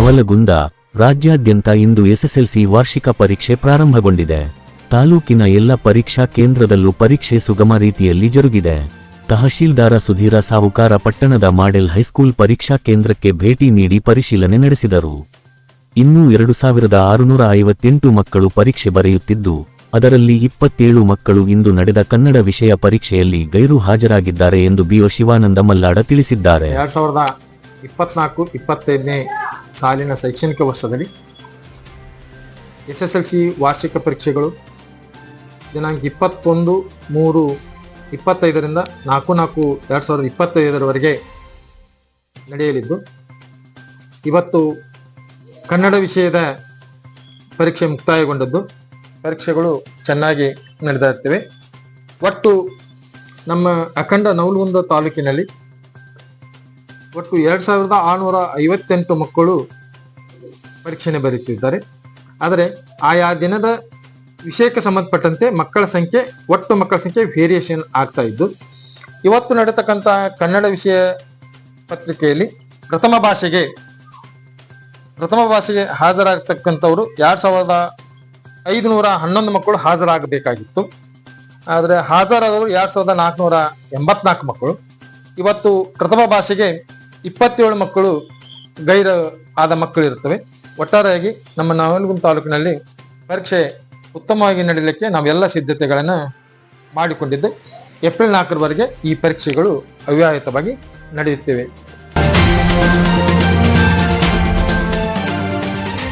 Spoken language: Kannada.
ನವಲಗುಂದ ರಾಜ್ಯಾದ್ಯಂತ ಇಂದು ಎಸ್ಎಸ್ಎಲ್ಸಿ ವಾರ್ಷಿಕ ಪರೀಕ್ಷೆ ಪ್ರಾರಂಭಗೊಂಡಿದೆ. ತಾಲೂಕಿನ ಎಲ್ಲ ಪರೀಕ್ಷಾ ಕೇಂದ್ರದಲ್ಲೂ ಪರೀಕ್ಷೆ ಸುಗಮ ರೀತಿಯಲ್ಲಿ ಜರುಗಿದೆ. ತಹಶೀಲ್ದಾರ ಸುಧೀರ ಸಾಹುಕಾರ ಪಟ್ಟಣದ ಮಾಡೆಲ್ ಹೈಸ್ಕೂಲ್ ಪರೀಕ್ಷಾ ಕೇಂದ್ರಕ್ಕೆ ಭೇಟಿ ನೀಡಿ ಪರಿಶೀಲನೆ ನಡೆಸಿದರು. ಇನ್ನೂ ಎರಡು ಸಾವಿರದ ಆರುನೂರ ಐವತ್ತೆಂಟು ಮಕ್ಕಳು ಪರೀಕ್ಷೆ ಬರೆಯುತ್ತಿದ್ದು, ಅದರಲ್ಲಿ ಇಪ್ಪತ್ತೇಳು ಮಕ್ಕಳು ಇಂದು ನಡೆದ ಕನ್ನಡ ವಿಷಯ ಪರೀಕ್ಷೆಯಲ್ಲಿ ಗೈರು ಹಾಜರಾಗಿದ್ದಾರೆ ಎಂದು ಬಿಒ ಶಿವಾನಂದ ಮಲ್ಲಾಡ ತಿಳಿಸಿದ್ದಾರೆ. ಎರಡ್ ಸಾವಿರದ ಇಪ್ಪತ್ನಾಲ್ಕು, ಇಪ್ಪತ್ತೈದನೇ ಸಾಲಿನ ಶೈಕ್ಷಣಿಕ ವರ್ಷದಲ್ಲಿ ಎಸ್ ಎಸ್ ಎಲ್ ಸಿ ವಾರ್ಷಿಕ ಪರೀಕ್ಷೆಗಳು ದಿನಾಂಕ ಇಪ್ಪತ್ತೊಂದು, ಮೂರು, ಇಪ್ಪತ್ತೈದರಿಂದ ನಾಲ್ಕು ನಾಲ್ಕು ಎರಡು ಸಾವಿರದ ಇಪ್ಪತ್ತೈದರವರೆಗೆ ನಡೆಯಲಿದ್ದು, ಇವತ್ತು ಕನ್ನಡ ವಿಷಯದ ಪರೀಕ್ಷೆ ಮುಕ್ತಾಯಗೊಂಡದ್ದು, ಪರೀಕ್ಷೆಗಳು ಚೆನ್ನಾಗಿ ನಡೆದಿರುತ್ತವೆ ಒಟ್ಟು ನಮ್ಮ ಅಖಂಡ ನವಲಗುಂದ ತಾಲೂಕಿನಲ್ಲಿ ಒಟ್ಟು ಎರಡ್ ಸಾವಿರದ ಆರುನೂರ ಐವತ್ತೆಂಟು ಮಕ್ಕಳು ಪರೀಕ್ಷೆನೆ ಬರೀತಿದ್ದಾರೆ. ಆದರೆ ಆಯಾ ದಿನದ ವಿಷಯಕ್ಕೆ ಸಂಬಂಧಪಟ್ಟಂತೆ ಮಕ್ಕಳ ಸಂಖ್ಯೆ, ಒಟ್ಟು ಮಕ್ಕಳ ಸಂಖ್ಯೆ ವೇರಿಯೇಷನ್ ಆಗ್ತಾ ಇದ್ದು, ಇವತ್ತು ನಡೆತಕ್ಕಂಥ ಕನ್ನಡ ವಿಷಯ ಪತ್ರಿಕೆಯಲ್ಲಿ ಪ್ರಥಮ ಭಾಷೆಗೆ ಪ್ರಥಮ ಭಾಷೆಗೆ ಹಾಜರಾಗತಕ್ಕಂಥವ್ರು ಎರಡು ಸಾವಿರದ ಐದುನೂರ ಹನ್ನೊಂದು ಮಕ್ಕಳು ಹಾಜರಾಗಬೇಕಾಗಿತ್ತು. ಆದರೆ ಹಾಜರಾದವರು ಎರಡ್ ಸಾವಿರದ ನಾಲ್ಕುನೂರ ಎಂಬತ್ನಾಲ್ಕು ಮಕ್ಕಳು. ಇವತ್ತು ಪ್ರಥಮ ಭಾಷೆಗೆ ಇಪ್ಪತ್ತೇಳು ಮಕ್ಕಳು ಗೈರ ಆದ ಮಕ್ಕಳು ಇರುತ್ತವೆ. ಒಟ್ಟಾರೆಯಾಗಿ ನಮ್ಮ ನವಲ್ಗುಂ ತಾಲೂಕಿನಲ್ಲಿ ಪರೀಕ್ಷೆ ಉತ್ತಮವಾಗಿ ನಡೀಲಿಕ್ಕೆ ನಾವೆಲ್ಲ ಸಿದ್ಧತೆಗಳನ್ನು ಮಾಡಿಕೊಂಡಿದ್ದು. ಏಪ್ರಿಲ್ ನಾಲ್ಕರವರೆಗೆ ಈ ಪರೀಕ್ಷೆಗಳು ಅವ್ಯಾಹಿತವಾಗಿ ನಡೆಯುತ್ತವೆ.